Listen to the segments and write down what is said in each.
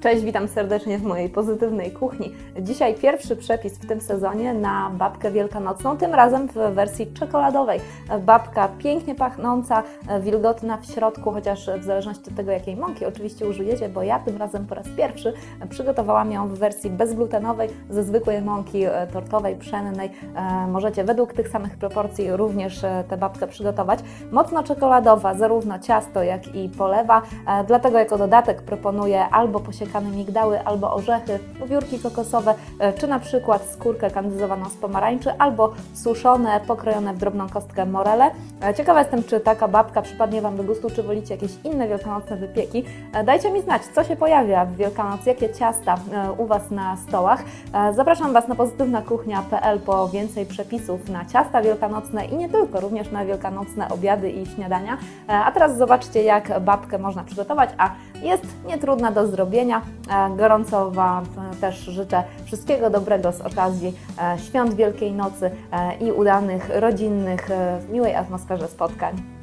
Cześć, witam serdecznie w mojej pozytywnej kuchni. Dzisiaj pierwszy przepis w tym sezonie na babkę wielkanocną, tym razem w wersji czekoladowej. Babka pięknie pachnąca, wilgotna w środku, chociaż w zależności od tego, jakiej mąki oczywiście użyjecie, bo ja tym razem po raz pierwszy przygotowałam ją w wersji bezglutenowej, ze zwykłej mąki e, tortowej, pszennej. E, Możecie według tych samych proporcji również e, tę babkę przygotować. Mocno czekoladowa, zarówno ciasto, jak i polewa, dlatego jako dodatek proponuję albo posiekane migdały, albo orzechy, wiórki kokosowe, e, czy na przykład skórkę kandyzowaną z pomarańczy, albo suszone, pokrojone w drobną kostkę morele. E, Ciekawa jestem, czy taka babka przypadnie Wam do gustu, czy wolicie jakieś inne wielkanocne wypieki. E, Dajcie mi znać, co się pojawia w Wielkanoc, jakie ciasta u Was na stołach. Zapraszam Was na pozytywnakuchnia.pl po więcej przepisów na ciasta wielkanocne i nie tylko, również na wielkanocne obiady i śniadania. A teraz zobaczcie, jak babkę można przygotować, a jest nietrudna do zrobienia. E, Gorąco Wam e, też życzę wszystkiego dobrego z okazji e, świąt Wielkiej Nocy i udanych, rodzinnych, w miłej atmosferze spotkań.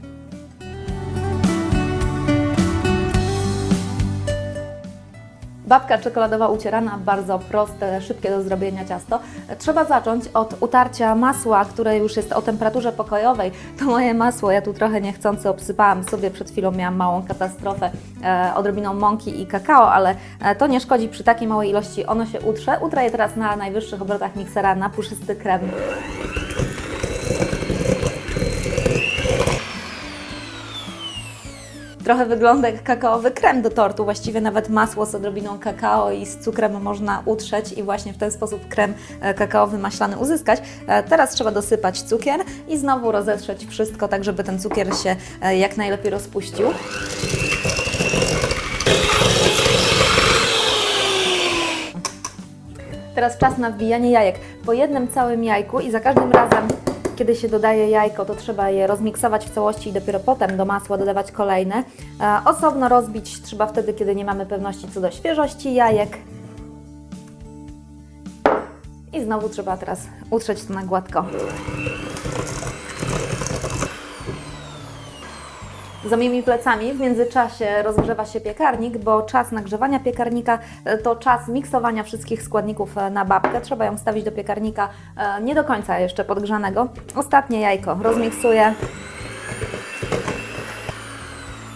Babka czekoladowa ucierana, bardzo proste, szybkie do zrobienia ciasto. Trzeba zacząć od utarcia masła, które już jest o temperaturze pokojowej. To moje masło, ja tu trochę niechcący obsypałam sobie, przed chwilą miałam małą katastrofę e, odrobiną mąki i kakao, ale e, to nie szkodzi przy takiej małej ilości, ono się utrze. Utrę je teraz na najwyższych obrotach miksera na puszysty krem. Trochę wygląda jak kakaowy krem do tortu, właściwie nawet masło z odrobiną kakao i z cukrem można utrzeć i właśnie w ten sposób krem e, kakaowy maślany uzyskać. E, Teraz trzeba dosypać cukier i znowu rozetrzeć wszystko, tak żeby ten cukier się e, jak najlepiej rozpuścił. Teraz czas na wbijanie jajek. Po jednym całym jajku i za każdym razem, kiedy się dodaje jajko, to trzeba je rozmiksować w całości i dopiero potem do masła dodawać kolejne. E, Osobno rozbić trzeba wtedy, kiedy nie mamy pewności co do świeżości jajek. I znowu trzeba teraz utrzeć to na gładko. Za moimi plecami w międzyczasie rozgrzewa się piekarnik, bo czas nagrzewania piekarnika e, to czas miksowania wszystkich składników e, na babkę. Trzeba ją wstawić do piekarnika e, nie do końca jeszcze podgrzanego. Ostatnie jajko rozmiksuję.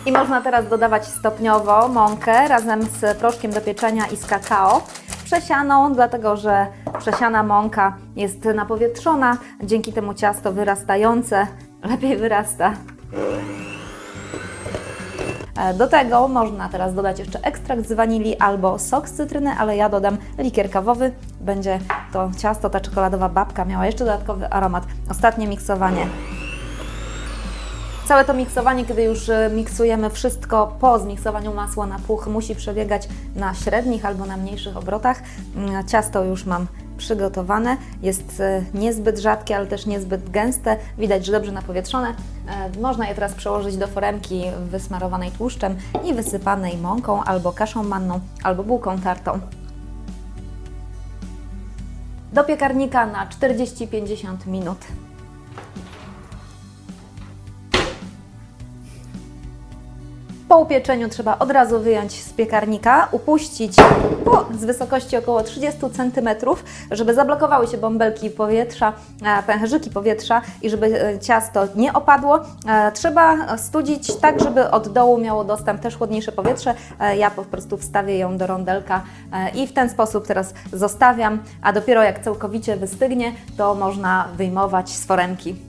I można teraz dodawać stopniowo mąkę razem z proszkiem do pieczenia i z kakao. Przesianą, dlatego że przesiana mąka jest napowietrzona, dzięki temu ciasto wyrastające lepiej wyrasta. E, Do tego można teraz dodać jeszcze ekstrakt z wanilii albo sok z cytryny, ale ja dodam likier kawowy. Będzie to ciasto, ta czekoladowa babka miała jeszcze dodatkowy aromat. Ostatnie miksowanie. Całe to miksowanie, kiedy już e, miksujemy wszystko po zmiksowaniu masła na puch, musi przebiegać na średnich albo na mniejszych obrotach. Mm, Ciasto już mam przygotowane. Jest e, niezbyt rzadkie, ale też niezbyt gęste. Widać, że dobrze napowietrzone. E, Można je teraz przełożyć do foremki wysmarowanej tłuszczem i wysypanej mąką albo kaszą manną, albo bułką tartą. Do piekarnika na 40-50 minut. Po upieczeniu trzeba od razu wyjąć z piekarnika, upuścić o, z wysokości około 30 cm, żeby zablokowały się bąbelki powietrza, e, pęcherzyki powietrza i żeby e, ciasto nie opadło. E, Trzeba studzić tak, żeby od dołu miało dostęp też chłodniejsze powietrze. Ja po prostu wstawię ją do rondelka i w ten sposób teraz zostawiam, a dopiero jak całkowicie wystygnie, to można wyjmować z foremki.